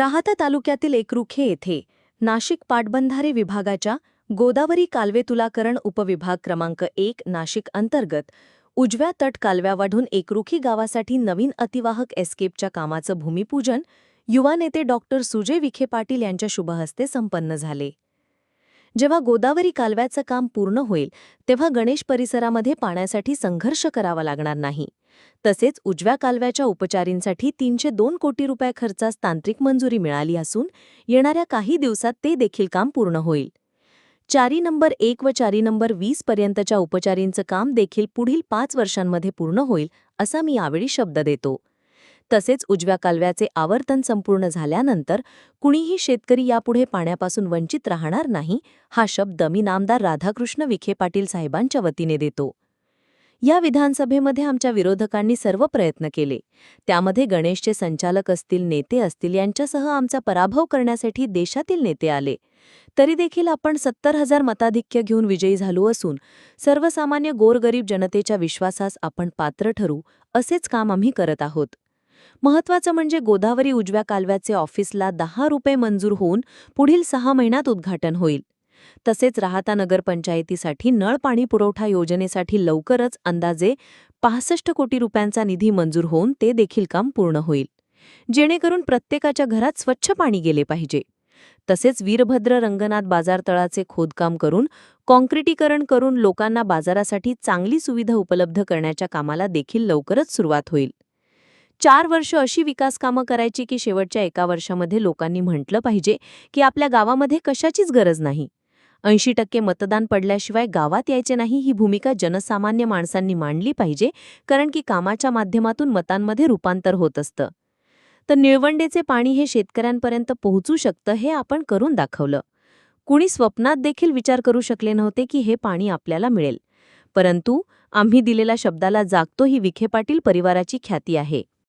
राहाता तालुक्यातील एकरुखे येथे नाशिक पाटबंधारे विभागाच्या गोदावरी कालवे तुलाकरण उपविभाग क्रमांक एक नाशिक अंतर्गत उजव्या तट कालव्यावाढून एकरुखी गावासाठी नवीन अतिवाहक एस्केपच्या कामाचं भूमिपूजन युवा नेते डॉक्टर सुजय विखे पाटील यांच्या शुभहस्ते संपन्न झाले. जेव्हा गोदावरी कालव्याचं काम पूर्ण होईल तेव्हा गणेश परिसरामध्ये पाण्यासाठी संघर्ष करावा लागणार नाही. तसेच उजव्या कालव्याच्या उपचारींसाठी तीनशे दोन कोटी रुपये खर्चास तांत्रिक मंजुरी मिळाली असून येणाऱ्या काही दिवसात ते देखील काम पूर्ण होईल. चारी नंबर एक व चारी नंबर वीस पर्यंतच्या उपचारींचं काम देखील पुढील पाच वर्षांमध्ये पूर्ण होईल असा मी यावेळी शब्द देतो. तसेच उजव्या कालव्याचे आवर्तन संपूर्ण झाल्यानंतर कुणीही शेतकरी यापुढे पाण्यापासून वंचित राहणार नाही हा शब्द मी नामदार राधाकृष्ण विखे पाटील साहेबांच्या वतीने देतो. या विधानसभेमध्ये आमच्या विरोधकांनी सर्व प्रयत्न केले. त्यामध्ये गणेशचे संचालक असतील नेते असतील यांच्यासह आमचा पराभव करण्यासाठी देशातील नेते आले. तरी देखील आपण सत्तर हजार मताधिक्य घेऊन विजयी झालो असून सर्वसामान्य गोरगरीब जनतेच्या विश्वासास आपण पात्र ठरू असेच काम आम्ही करत आहोत. महत्वाचं म्हणजे गोदावरी उजव्या कालव्याचे ऑफिसला दहा रुपये मंजूर होऊन पुढील सहा महिन्यात उद्घाटन होईल. तसेच राहता नगरपंचायतीसाठी नळ पाणी पुरवठा योजनेसाठी लवकरच अंदाजे पासष्ट कोटी रुपयांचा निधी मंजूर होऊन ते देखील काम पूर्ण होईल. जेणेकरून प्रत्येकाच्या घरात स्वच्छ पाणी गेले पाहिजे. तसेच वीरभद्र रंगनाथ बाजारतळाचे खोदकाम करून कॉन्क्रिटीकरण करून लोकांना बाजारासाठी चांगली सुविधा उपलब्ध करण्याच्या कामाला देखील लवकरच सुरुवात होईल. चार वर्ष अशी विकास कामं करायची की शेवटच्या एका वर्षामध्ये लोकांनी म्हटलं पाहिजे की आपल्या गावामध्ये कशाचीच गरज नाही. ऐंशी टक्के मतदान पडल्याशिवाय गावात यायचे नाही ही भूमिका जनसामान्य माणसांनी मांडली पाहिजे कारण की कामाच्या माध्यमातून मतांमध्ये रूपांतर होत असतं. तर निळवंडेचे पाणी हे शेतकऱ्यांपर्यंत पोहोचू शकतं हे आपण करून दाखवलं. कुणी स्वप्नात देखील विचार करू शकले नव्हते की हे पाणी आपल्याला मिळेल. परंतु आम्ही दिलेल्या शब्दाला जागतो ही विखे पाटील परिवाराची ख्याती आहे.